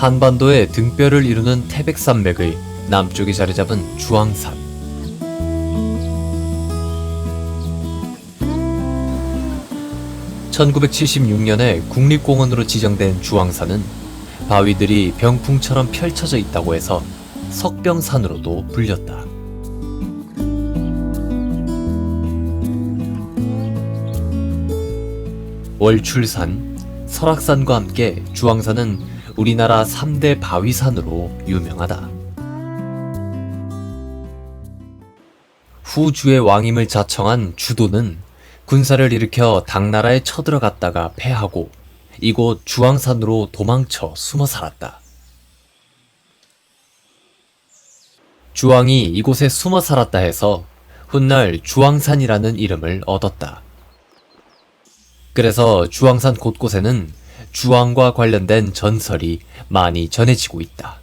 한반도의 등뼈를 이루는 태백산맥의 남쪽에 자리 잡은 주황산. (1976년에) 국립공원으로 지정된 주황산은 바위들이 병풍처럼 펼쳐져 있다고 해서 석병산으로도 불렸다. 월출산, 설악산과 함께 주황산은 우리나라 3대 바위산으로 유명하다. 후주의 왕임을 자청한 주도는 군사를 일으켜 당나라에 쳐들어갔다가 패하고 이곳 주황산으로 도망쳐 숨어 살았다. 주왕이 이곳에 숨어 살았다 해서 훗날 주황산이라는 이름을 얻었다. 그래서 주황산 곳곳에는 주황과 관련된 전설이 많이 전해지고 있다.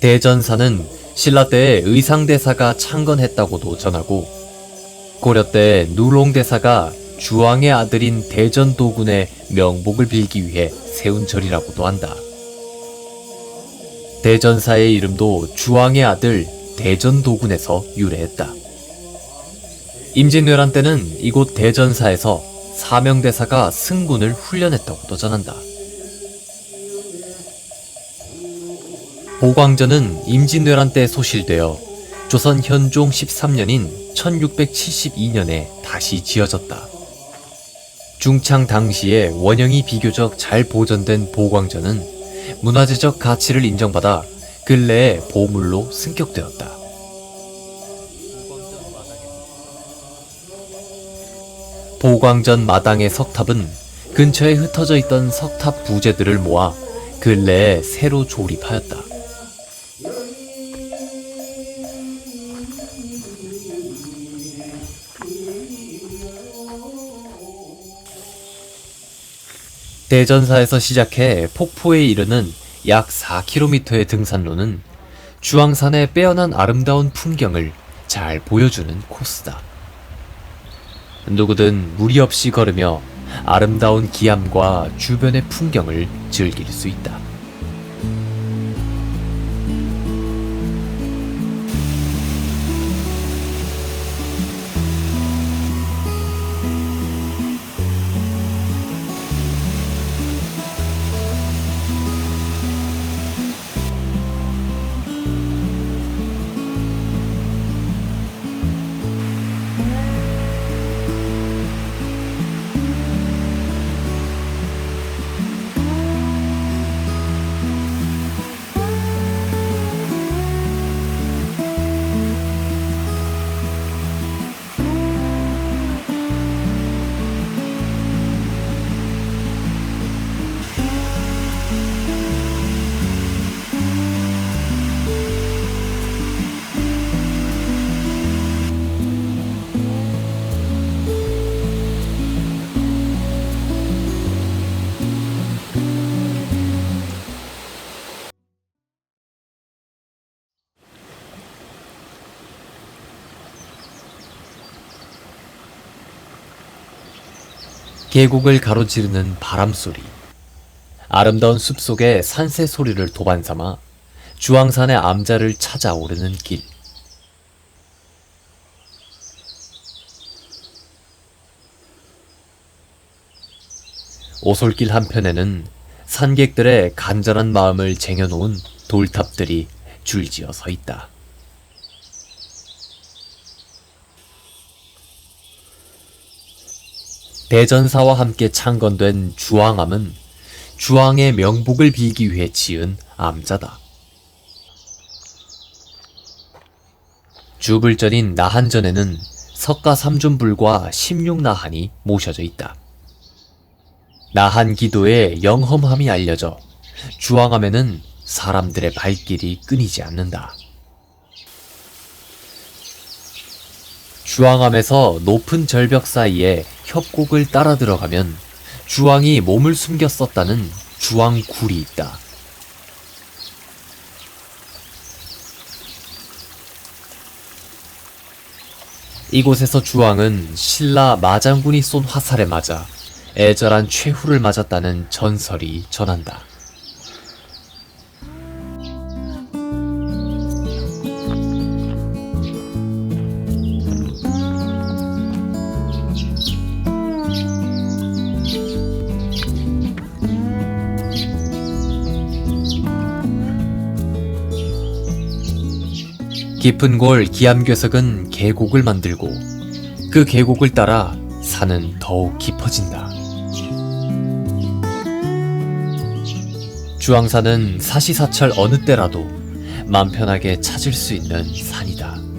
대전사는 신라 때에 의상대사가 창건했다고도 전하고 고려 때 누롱대사가 주왕의 아들인 대전도군의 명복을 빌기 위해 세운 절이라고도 한다. 대전사의 이름도 주왕의 아들 대전도군에서 유래했다. 임진왜란 때는 이곳 대전사에서 사명대사가 승군을 훈련했다고도 전한다. 보광전은 임진왜란 때 소실되어 조선 현종 13년인 1672년에 다시 지어졌다. 중창 당시에 원형이 비교적 잘 보존된 보광전은 문화재적 가치를 인정받아 근래에 보물로 승격되었다. 보광전 마당의 석탑은 근처에 흩어져 있던 석탑 부재들을 모아 근래에 새로 조립하였다. 대전사에서 시작해 폭포에 이르는 약 4km의 등산로는 주황산의 빼어난 아름다운 풍경을 잘 보여주는 코스다. 누구든 무리 없이 걸으며 아름다운 기암과 주변의 풍경을 즐길 수 있다. 계곡을 가로지르는 바람소리. 아름다운 숲속의 산새 소리를 도반 삼아 주황산의 암자를 찾아 오르는 길. 오솔길 한편에는 산객들의 간절한 마음을 쟁여놓은 돌탑들이 줄지어 서 있다. 대전사와 함께 창건된 주왕암은 주왕의 명복을 빌기 위해 지은 암자다. 주불전인 나한전에는 석가 삼존불과 십육나한이 모셔져 있다. 나한 기도의 영험함이 알려져 주왕암에는 사람들의 발길이 끊이지 않는다. 주황암에서 높은 절벽 사이에 협곡을 따라 들어가면 주황이 몸을 숨겼었다는 주황굴이 있다. 이곳에서 주왕은 신라 마장군이 쏜 화살에 맞아 애절한 최후를 맞았다는 전설이 전한다. 깊은 골 기암괴석은 계곡을 만들고 그 계곡을 따라 산은 더욱 깊어진다. 주황산은 사시사철 어느 때라도 맘 편하게 찾을 수 있는 산이다.